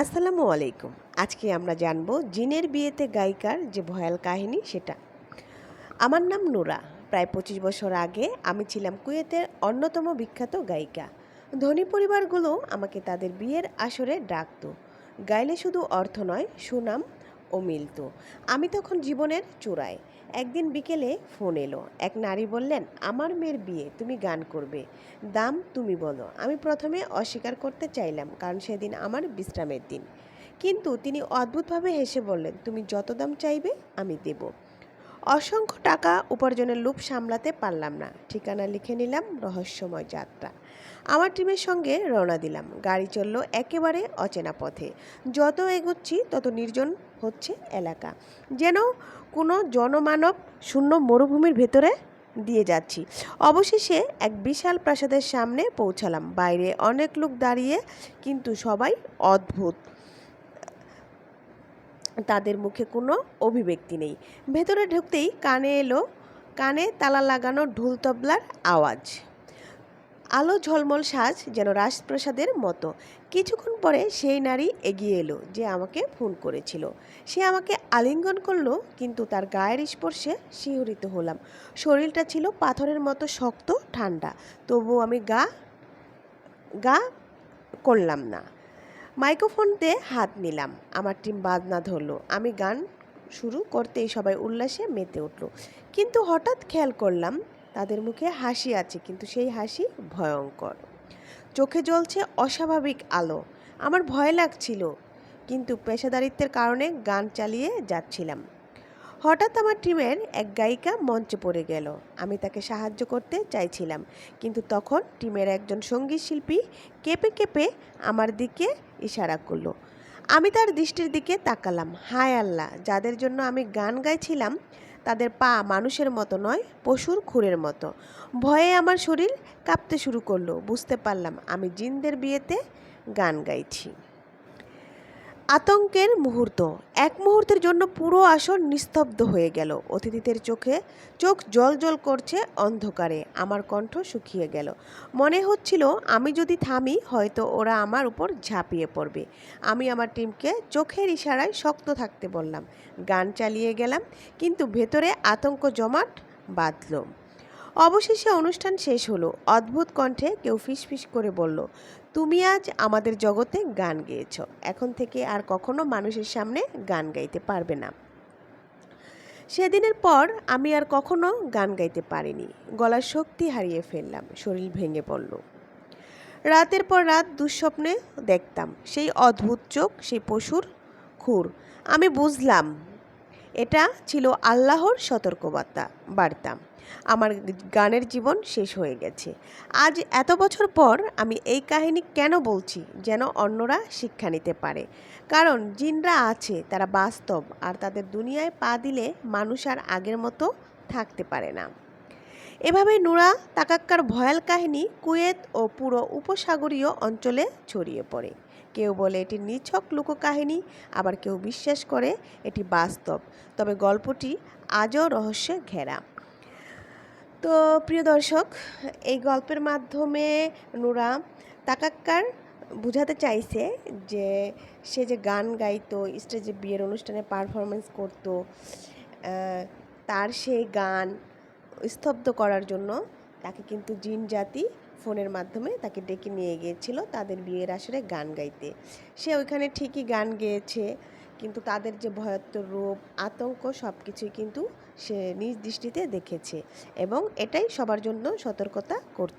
আসসালামু আলাইকুম। আজকে আমরা জানব জিনের বিয়েতে গায়িকার যে ভয়াল কাহিনী সেটা। আমার নাম নুরা। প্রায় পঁচিশ বছর আগে আমি ছিলাম কুয়েতের অন্যতম বিখ্যাত গায়িকা। ধনী পরিবারগুলো আমাকে তাদের বিয়ের আসরে ডাকত। গাইলে শুধু অর্থ নয়, সুনাম ও মিলতো। আমি তখন জীবনের চূড়ায়। একদিন বিকেলে ফোন এলো। এক নারী বললেন, আমার মেয়ের বিয়ে, তুমি গান করবে। দাম তুমি বলো। আমি প্রথমে অস্বীকার করতে চাইলাম, কারণ সেদিন আমার বিশ্রামের দিন। কিন্তু তিনি অদ্ভুতভাবে হেসে বললেন, তুমি যত দাম চাইবে, আমি দেব। অসংখ্য টাকা উপার্জনের লোভ সামলাতে পারলাম না। ঠিকানা লিখে নিলাম, রহস্যময় যাত্রা। আমার টিমের সঙ্গে রওনা দিলাম। গাড়ি চলল একেবারে অচেনা পথে। যত এগোচ্ছি, তত নির্জন হচ্ছে এলাকা। যেন কোনো জনমানব শূন্য মরুভূমির ভেতরে দিয়ে যাচ্ছি। অবশেষে এক বিশাল প্রাসাদের সামনে পৌঁছালাম। বাইরে অনেক লোক দাঁড়িয়ে, কিন্তু সবাই অদ্ভুত। তাদের মুখে কোনো অভিব্যক্তি নেই। ভেতরে ঢুকতেই কানে এলো, কানে তালা লাগানো ঢোল তবলার আওয়াজ। আলো ঝলমল সাজ যেন রাজপ্রাসাদের মতো। কিছুক্ষণ পরে সেই নারী এগিয়ে এলো যে আমাকে ফোন করেছিল। সে আমাকে আলিঙ্গন করল, কিন্তু তার গায়ের স্পর্শে শিহরিত হলাম। শরীরটা ছিল পাথরের মতো শক্ত, ঠান্ডা। তবুও আমি গা গা করলাম না। মাইক্রোফোনতে হাত নিলাম। আমার টিম বাজনা ধরলো। আমি গান শুরু করতেই সবাই উল্লাসে মেতে উঠল। কিন্তু হঠাৎ খেয়াল করলাম, তাদের মুখে হাসি আছে, কিন্তু সেই হাসি ভয়ঙ্কর। চোখে জ্বলছে অস্বাভাবিক আলো। আমার ভয় লাগছিল, কিন্তু পেশাদারিত্বের কারণে গান চালিয়ে যাচ্ছিলাম। হঠাৎ আমার টিমের এক গায়িকা মঞ্চে পড়ে গেল। আমি তাকে সাহায্য করতে চাইছিলাম, কিন্তু তখন টিমের একজন সংগীত শিল্পী কেঁপে কেঁপে আমার দিকে ইশারা করল। আমি তার দৃষ্টির দিকে তাকালাম। হায় আল্লাহ, যাদের জন্য আমি গান গাইছিলাম, তাদের পা মানুষের মতো নয়, পশুর খুরের মতো। ভয়ে আমার শরীর কাঁপতে শুরু করল। বুঝতে পারলাম, আমি জিনদের বিয়েতে গান গাইছি। আতঙ্কের মুহূর্ত। এক মুহূর্তের জন্য পুরো আসন নিস্তব্ধ হয়ে গেল। অতিথিদের চোখে চোখ জল জল করছে অন্ধকারে। আমার কণ্ঠ শুকিয়ে গেল। মনে হচ্ছিল আমি যদি থামি, হয়তো ওরা আমার উপর ঝাঁপিয়ে পড়বে। আমি আমার টিমকে চোখের ইশারায় শক্ত থাকতে বললাম। গান চালিয়ে গেলাম, কিন্তু ভেতরে আতঙ্ক জমাট বাঁধল। অবশেষে অনুষ্ঠান শেষ হলো। অদ্ভুত কণ্ঠে কেউ ফিসফিস করে বলল তুমি আজ আমাদের জগতে গান গেয়েছ। এখন থেকে আর কখনো মানুষের সামনে গান গাইতে পারবে না। সেদিনের পর আমি আর কখনো গান গাইতে পারিনি। গলার শক্তি হারিয়ে ফেললাম, শরীর ভেঙে পড়ল। রাতের পর রাত দুঃস্বপ্নে দেখতাম, সেই অদ্ভুত চোখ, সেই পশুর খুর। আমি বুঝলাম এটা ছিল আল্লাহর সতর্কবার্তা, বার্তা। আমার গানের জীবন শেষ হয়ে গেছে। আজ এত বছর পর আমি এই কাহিনী কেন বলছি যেন অন্যরা শিক্ষা নিতে পারে? কারণ জিনরা আছে, তারা বাস্তব, আর তাদের দুনিয়ায় পা দিলে মানুষ আর আগের মতো থাকতে পারে না। এভাবে নুরা তাকাক্কার ভয়াল কাহিনী কুয়েত ও পুরো উপসাগরীয় অঞ্চলে ছড়িয়ে পড়ে। কেউ বলে এটি নিছক লোককাহিনী, আবার কেউ বিশ্বাস করে এটি বাস্তব। তবে গল্পটি আজও রহস্যে ঘেরা। তো প্রিয় দর্শক, এই গল্পের মাধ্যমে নুরা তাকাক্কার বোঝাতে চাইছে যে সে যে গান গাইতো, স্টেজে বিয়ের অনুষ্ঠানে পারফরমেন্স করতো তার সেই গান স্তব্ধ করার জন্য তাকে কিন্তু জিন জাতি ফোনের মাধ্যমে তাকে ডেকে নিয়ে গিয়েছিল তাদের বিয়ের আসরে গান গাইতে। সে ওইখানে ঠিকই গান গেয়েছে, কিন্তু তাদের যে ভয়াত্ম রূপ, আতঙ্ক সব কিছুই কিন্তু সে নিজ দৃষ্টিতে দেখেছে এবং এটাই সবার জন্য সতর্কতা করতে